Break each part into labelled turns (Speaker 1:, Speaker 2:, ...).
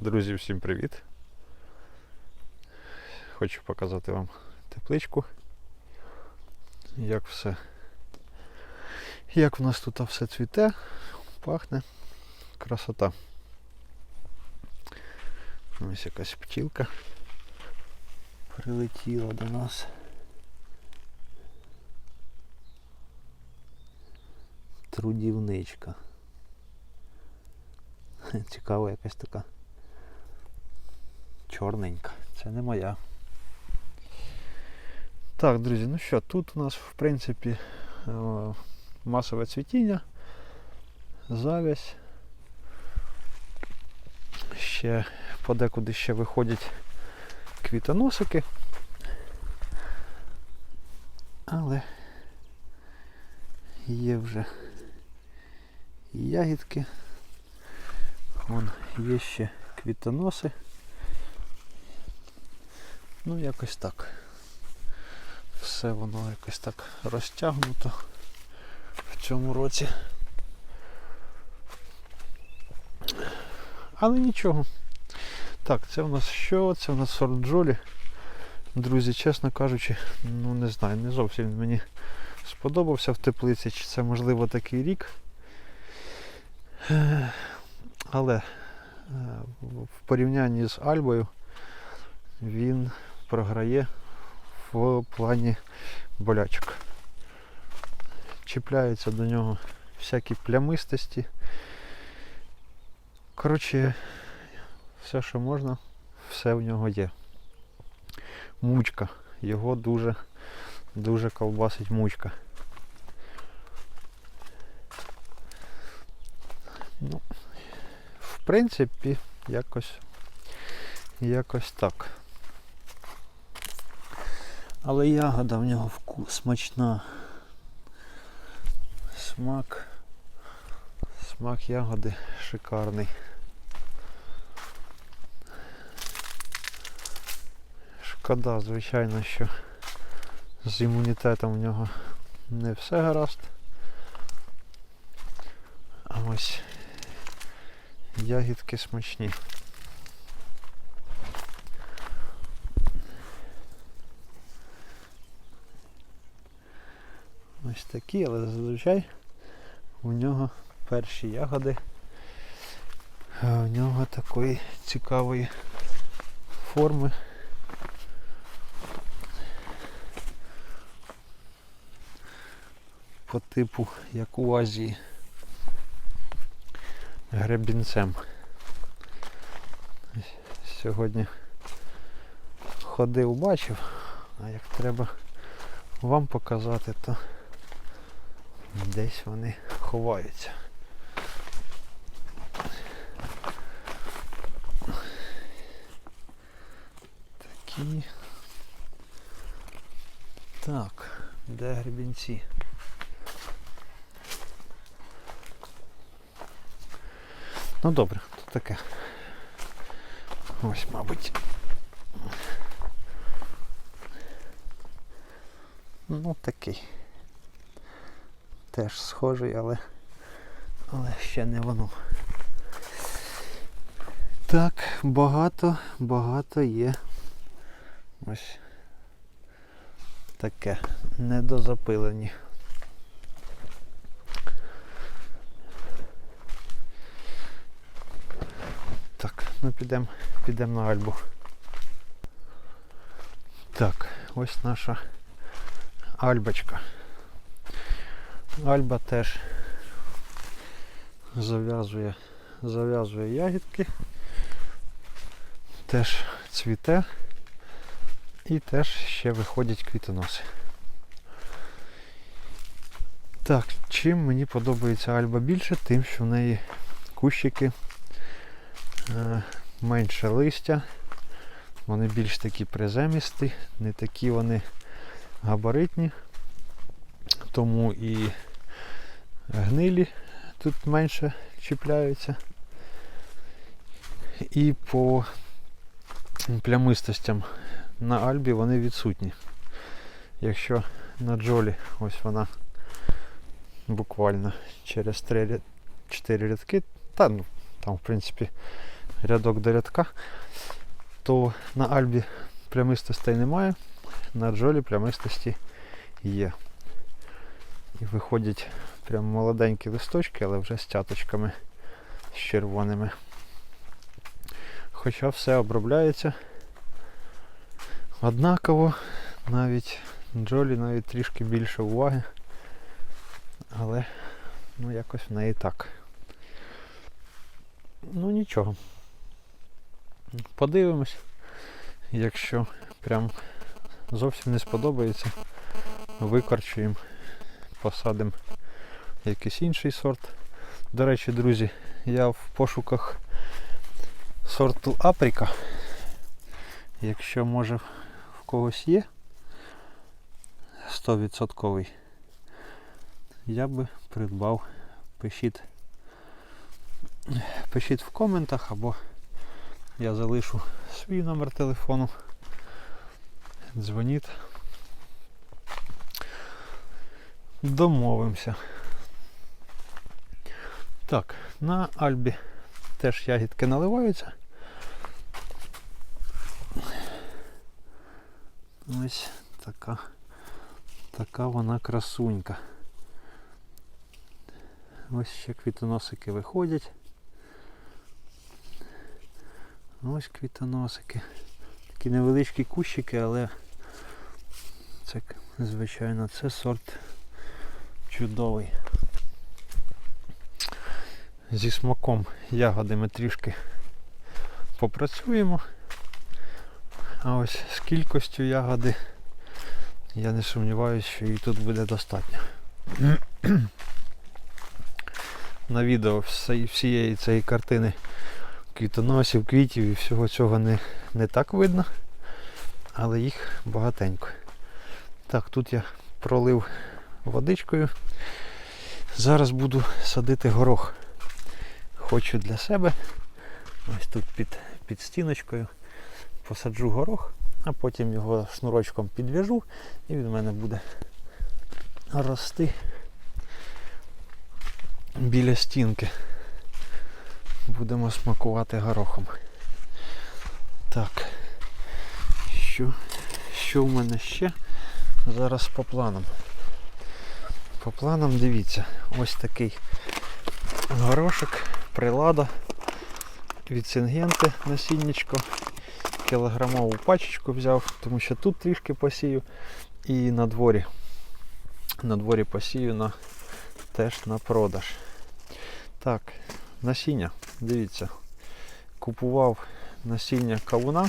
Speaker 1: Друзі, всім привіт! Хочу показати вам тепличку. Як все. Як в нас тут все цвіте, пахне. Красота. Ось якась пчілка прилетіла до нас. Трудівничка. Цікава якась така чорненька. Це не моя. Так, друзі, ну що, тут у нас в принципі е, масове цвітіння, завязь. Ще подекуди ще виходять квітоносики. Але є вже ягідки. Вон є ще квітоноси. Ну, якось так. Все воно якось так розтягнуто в цьому році. Але нічого. Так, це у нас що? Це у нас сорт Джолі. Друзі, чесно кажучи, ну не знаю, не зовсім мені сподобався в теплиці, чи це можливо такий рік. Але е, в порівнянні з Альбою він програє в плані болячок. Чіпляються до нього всякі плямистості. Коротше, все, що можна, все в нього є. Мучка. Його дуже дуже колбасить мучка. Ну, в принципі, якось якось так. Але ягода в нього вкус смачна. Смак. Смак ягоди шикарний. Шкода, звичайно, що з імунітетом в нього не все гаразд. А ось ягідки смачні. Ось такі, але зазвичай у нього перші ягоди. а У нього такої цікавої форми. По типу, як у Азії, гребінцем. Сьогодні ходив, бачив, а як треба вам показати, то десь вони ховаються. Такі. Так, де гребінці? Ну добре, то таке. Ось, мабуть. Ну такий. Теж схожий, але але ще не воно. Так, багато, багато є. Ось таке. Недозапилені. Так, ну підемо підемо на Альбу. Так, ось наша Альбочка. Альба теж зав'язує зав'язує ягідки, теж цвіте і теж ще виходять квітоноси. Так, чим мені подобається Альба більше, тим, що в неї кущики е, менше листя, вони більш такі приземісті, не такі вони габаритні, тому і гнилі тут менше чіпляються. І по плямистостям на Альбі вони відсутні. Якщо на Джолі ось вона буквально через 3 4 рядки, та ну там в принципі рядок до рядка, то на альбі прямистостей немає, на джолі прямистості є. І виходять прям молоденькі листочки, але вже з цяточками з червоними. Хоча все обробляється однаково, навіть Джолі навіть трішки більше уваги, але ну якось в неї так. Ну нічого. Подивимось. Якщо прям зовсім не сподобається, викорчуємо, посадимо якийсь інший сорт. До речі, друзі, я в пошуках сорту Апріка. Якщо може в когось є 100%, я би придбав. Пишіть, пишіть в коментах або я залишу свій номер телефону. Дзвоніть. Домовимося. Так, на Альбі теж ягідки наливаються. Ось така, така вона красунька. Ось ще квітоносики виходять. Ось квітоносики. Такі невеличкі кущики, але це, звичайно, це сорт чудовий. Зі смаком ягоди ми трішки попрацюємо. А ось з кількістю ягоди я не сумніваюся, що її тут буде достатньо. На відео всієї цієї картини квітоносів, квітів і всього цього не, не так видно, але їх багатенько. Так, тут я пролив водичкою. Зараз буду садити горох. Хочу для себе. Ось тут під, під стіночкою посаджу горох, а потім його шнурочком підв'яжу і він в мене буде рости біля стінки. Будемо смакувати горохом. Так. Що, що в мене ще? Зараз по планам. По планам дивіться, ось такий горошок, прилада від Сингенти насіннячко. Кілограмову пачечку взяв, тому що тут трішки посію і на дворі. На дворі посію на, теж на продаж. Так, насіння, дивіться, купував насіння кавуна.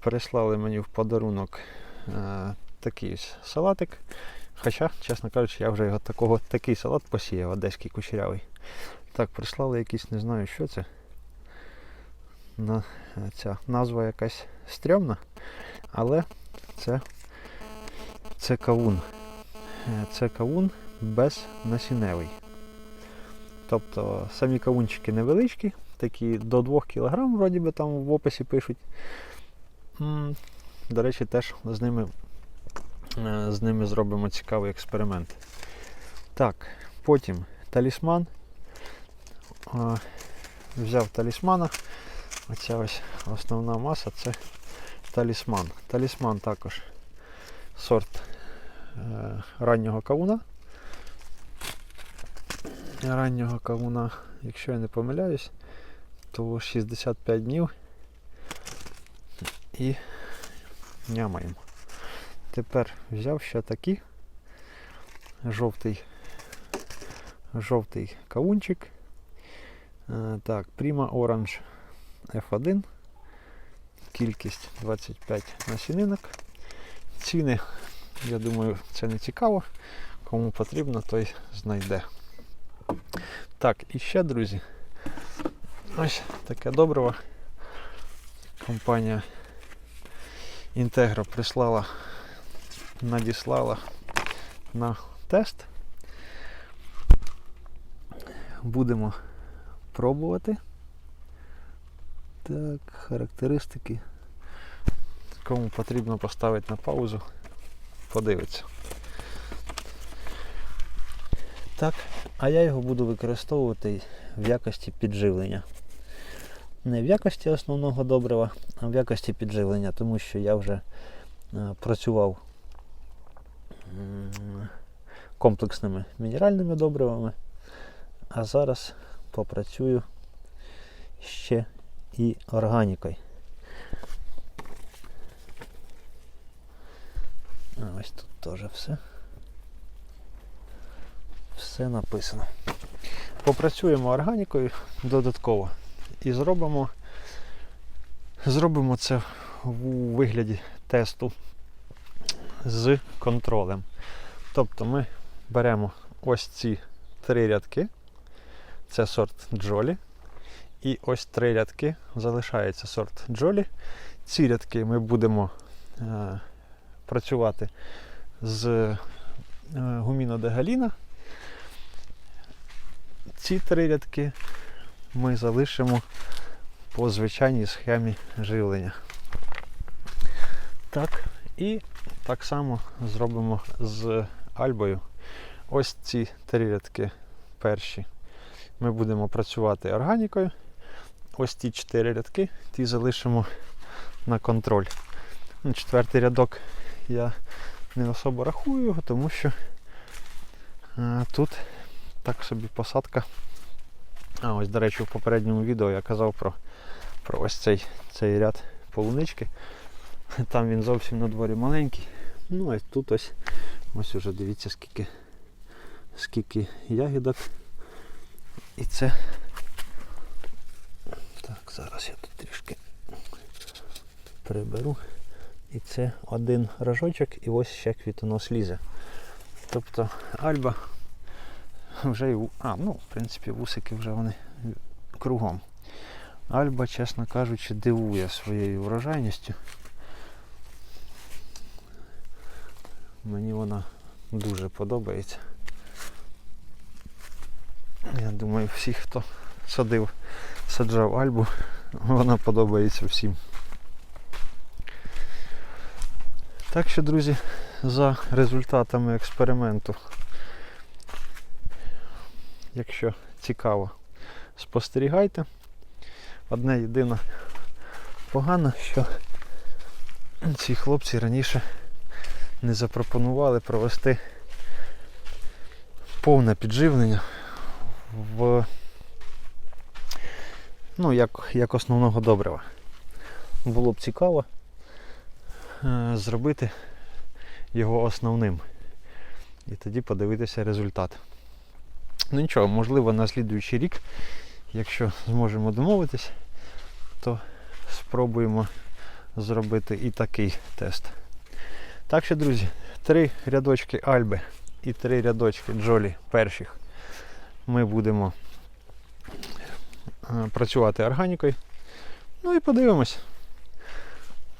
Speaker 1: Прислали мені в подарунок е, такий салатик. Хоча, чесно кажучи, я вже його такого, такий салат посіяв, одеський кучерявий. Так, прислали якийсь, не знаю, що це. На, ця назва якась стрьомна, але це, це кавун. Е, Це кавун безнасінневий. Тобто самі кавунчики невеличкі, такі до 2 кг, вроді би там в описі пишуть. До речі, теж з ними, з ними зробимо цікавий експеримент. Так, потім талісман. Взяв талісмана. Оця ось основна маса це талісман. Талісман також сорт е, раннього кавуна. Раннього кавуна, якщо я не помиляюсь, то 65 днів і нямаємо. Тепер взяв ще такий жовтий, жовтий кавунчик. Е, Так, Prima Orange F1. Кількість 25 насінинок. Ціни, я думаю, це не цікаво. Кому потрібно, той знайде. Так, і ще, друзі, ось таке добриво. Компанія Integro прислала, надіслала на тест. Будемо пробувати. Так, характеристики. Кому потрібно поставити на паузу, подивиться. Так, а я його буду використовувати в якості підживлення.
Speaker 2: не в якості основного добрива, а в якості підживлення, тому що я вже е, працював комплексними мінеральними добривами, а зараз попрацюю ще і органікою. Ось тут теж все. Все написано.
Speaker 1: Попрацюємо органікою додатково і зробимо, зробимо це у вигляді тесту з контролем. Тобто ми беремо ось ці три рядки, це сорт Джолі. І ось три рядки залишається сорт Джолі. Ці рядки ми будемо е, працювати з е, гуміно де Галіна. Ці три рядки ми залишимо по звичайній схемі живлення. Так, і так само зробимо з альбою. Ось ці три рядки перші. Ми будемо працювати органікою. Ось ті чотири рядки, ті залишимо на контроль. Четвертий рядок я не особо рахую його, тому що е, тут так собі посадка. А, ось, до речі, в попередньому відео я казав про, про ось цей, цей ряд полунички. Там він зовсім на дворі маленький. Ну, ось тут ось, ось уже дивіться, скільки, скільки ягідок. І це. Так, зараз я тут трішки приберу. І це один рожочок і ось ще квітонос лізе. Тобто альба вже і а, ну, в принципі, вусики вже вони кругом. Альба, чесно кажучи, дивує своєю врожайністю. Мені вона дуже подобається. Я думаю, всі, хто садив, саджав альбу, вона подобається всім. Так що, друзі, за результатами експерименту Якщо цікаво, спостерігайте. Одне єдине погано, що ці хлопці раніше не запропонували провести повне підживлення в ну, як, як основного добрива. Було б цікаво е, зробити його основним. І тоді подивитися результат. Ну нічого, можливо, на слідуючий рік, якщо зможемо домовитись, то спробуємо зробити і такий тест. Так що, друзі, три рядочки Альби і три рядочки Джолі перших ми будемо е, працювати органікою. Ну і подивимось.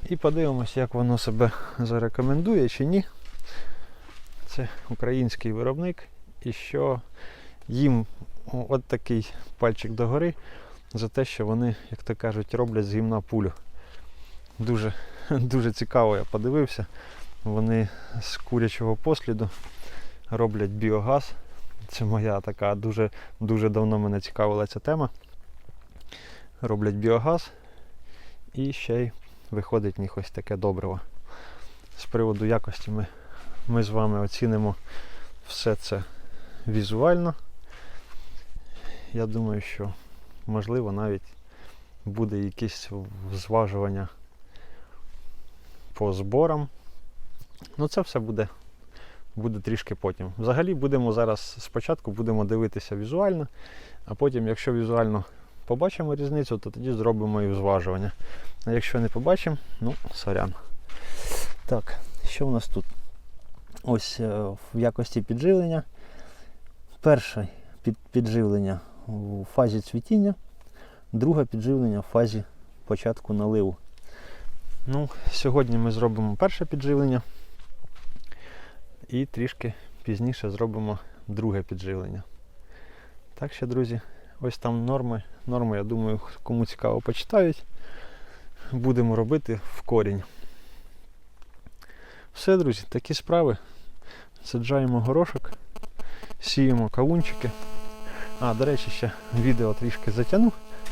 Speaker 1: І подивимось, як воно себе зарекомендує чи ні. Це український виробник і що їм от такий пальчик догори за те, що вони, як то кажуть, роблять з гімна пулю. Дуже, дуже цікаво, я подивився. Вони з курячого посліду роблять біогаз. Це моя така дуже, дуже давно мене цікавила ця тема. Роблять біогаз і ще й виходить в таке добриво. З приводу якості ми, ми з вами оцінимо все це візуально я думаю, що можливо навіть буде якесь зважування по зборам. Ну це все буде буде трішки потім. Взагалі будемо зараз спочатку будемо дивитися візуально, а потім, якщо візуально побачимо різницю, то тоді зробимо і зважування. А якщо не побачимо, ну, сорян.
Speaker 2: Так, що у нас тут? Ось е, в якості підживлення. Перше підживлення у фазі цвітіння, друге підживлення в фазі початку наливу.
Speaker 1: Ну, Сьогодні ми зробимо перше підживлення і трішки пізніше зробимо друге підживлення. Так що, друзі, ось там норми. Норми, я думаю, кому цікаво почитають. Будемо робити в корінь. Все, друзі, такі справи. Саджаємо горошок, сіємо кавунчики. А, до речі, ще відео трішки затягну.